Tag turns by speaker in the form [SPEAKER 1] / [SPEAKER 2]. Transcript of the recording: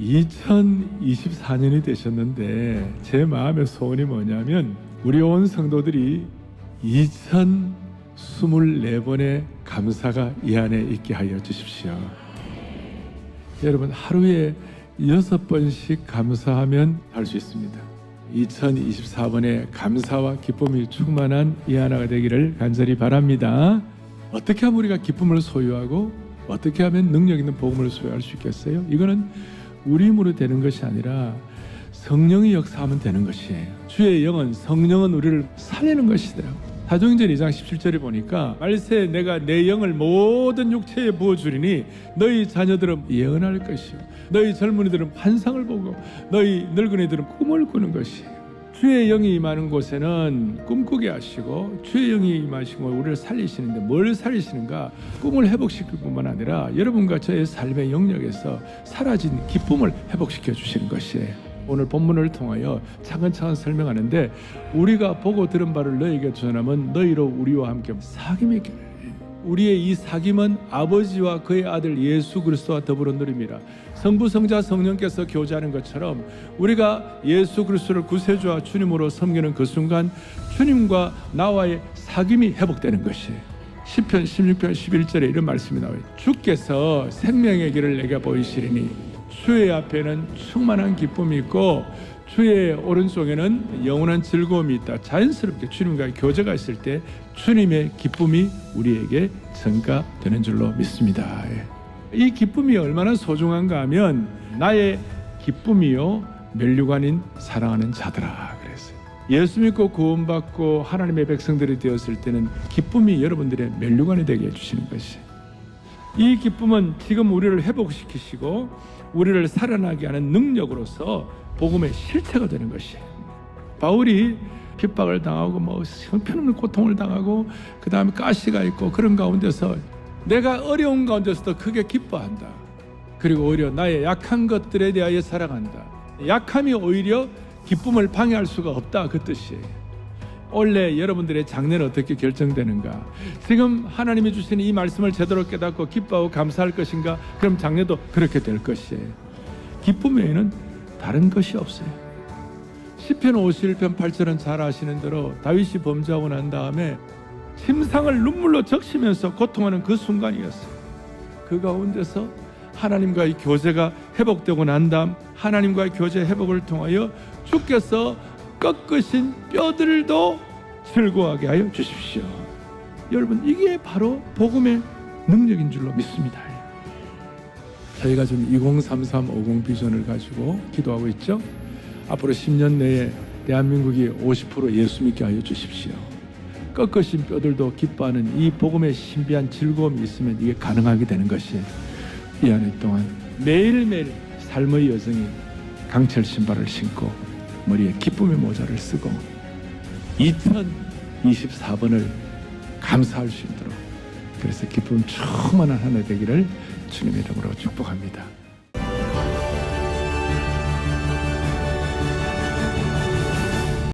[SPEAKER 1] 2024년이 되셨는데 제 마음의 소원이 뭐냐면 우리 온 성도들이 2024번의 감사가 이 안에 있게 하여 주십시오. 여러분 하루에 여섯 번씩 감사하면 할 수 있습니다. 2024번에 감사와 기쁨이 충만한 이 하나가 되기를 간절히 바랍니다. 어떻게 하면 우리가 기쁨을 소유하고 어떻게 하면 능력 있는 복음을 소유할 수 있겠어요? 이거는 우리 힘으로 되는 것이 아니라 성령이 역사하면 되는 것이에요. 주의 영은 성령은 우리를 살리는 것이더라. 사도행전 2장 17절에 보니까 말세 내가 내 영을 모든 육체에 부어 주리니 너희 자녀들은 예언할 것이요 너희 젊은이들은 환상을 보고 너희 늙은이들은 꿈을 꾸는 것이에요. 주의 영이 임하는 곳에는 꿈꾸게 하시고 주의 영이 임하시고 우리를 살리시는데 뭘 살리시는가? 꿈을 회복시킬 뿐만 아니라 여러분과 저의 삶의 영역에서 사라진 기쁨을 회복시켜 주시는 것이에요. 오늘 본문을 통하여 차근차근 설명하는데 우리가 보고 들은 바를 너희에게 전하면 너희로 우리와 함께 사귐이 있기를 우리의 이 사귐은 아버지와 그의 아들 예수 그리스도와 더불어 누립니다. 성부 성자 성령께서 교제하는 것처럼 우리가 예수 그리스도를 구세주와 주님으로 섬기는 그 순간 주님과 나와의 사귐이 회복되는 것이에요. 시편 16편 11절에 이런 말씀이 나와요. 주께서 생명의 길을 내게 보이시리니 주의 앞에는 충만한 기쁨이 있고 주의 오른쪽에는 영원한 즐거움이 있다. 자연스럽게 주님과의 교제가 있을 때 주님의 기쁨이 우리에게 전가되는 줄로 믿습니다. 예. 이 기쁨이 얼마나 소중한가 하면 나의 기쁨이요 멸류관인 사랑하는 자들아 그랬어요. 예수 믿고 구원받고 하나님의 백성들이 되었을 때는 기쁨이 여러분들의 멸류관이 되게 해주시는 것이. 이 기쁨은 지금 우리를 회복시키시고 우리를 살아나게 하는 능력으로서 복음의 실체가 되는 것이에요. 바울이 핍박을 당하고 뭐 형편없는 고통을 당하고 그 다음에 가시가 있고 그런 가운데서 내가 어려운 가운데서도 크게 기뻐한다. 그리고 오히려 나의 약한 것들에 대하여 사랑한다. 약함이 오히려 기쁨을 방해할 수가 없다 그 뜻이에요. 원래 여러분들의 장래는 어떻게 결정되는가? 지금 하나님이 주신 이 말씀을 제대로 깨닫고 기뻐하고 감사할 것인가? 그럼 장래도 그렇게 될 것이에요. 기쁨 외에는 다른 것이 없어요. 시편 51편 8절은 잘 아시는 대로 다윗이 범죄하고 난 다음에 심상을 눈물로 적시면서 고통하는 그 순간이었어요. 그 가운데서 하나님과의 교제가 회복되고 난 다음 하나님과의 교제 회복을 통하여 주께서 꺾으신 뼈들도 즐거워하게 하여 주십시오. 여러분 이게 바로 복음의 능력인 줄로 믿습니다. 저희가 지금 2033 50 비전을 가지고 기도하고 있죠. 앞으로 10년 내에 대한민국이 50% 예수 믿게 하여 주십시오. 꺾으신 뼈들도 기뻐하는 이 복음의 신비한 즐거움이 있으면 이게 가능하게 되는 것이 이한해 동안 매일매일 삶의 여정이 강철 신발을 신고 머리에 기쁨의 모자를 쓰고 2024번을 감사할 수 있도록 그래서 기쁨 충만한 한해 되기를 주님의 이름으로 축복합니다.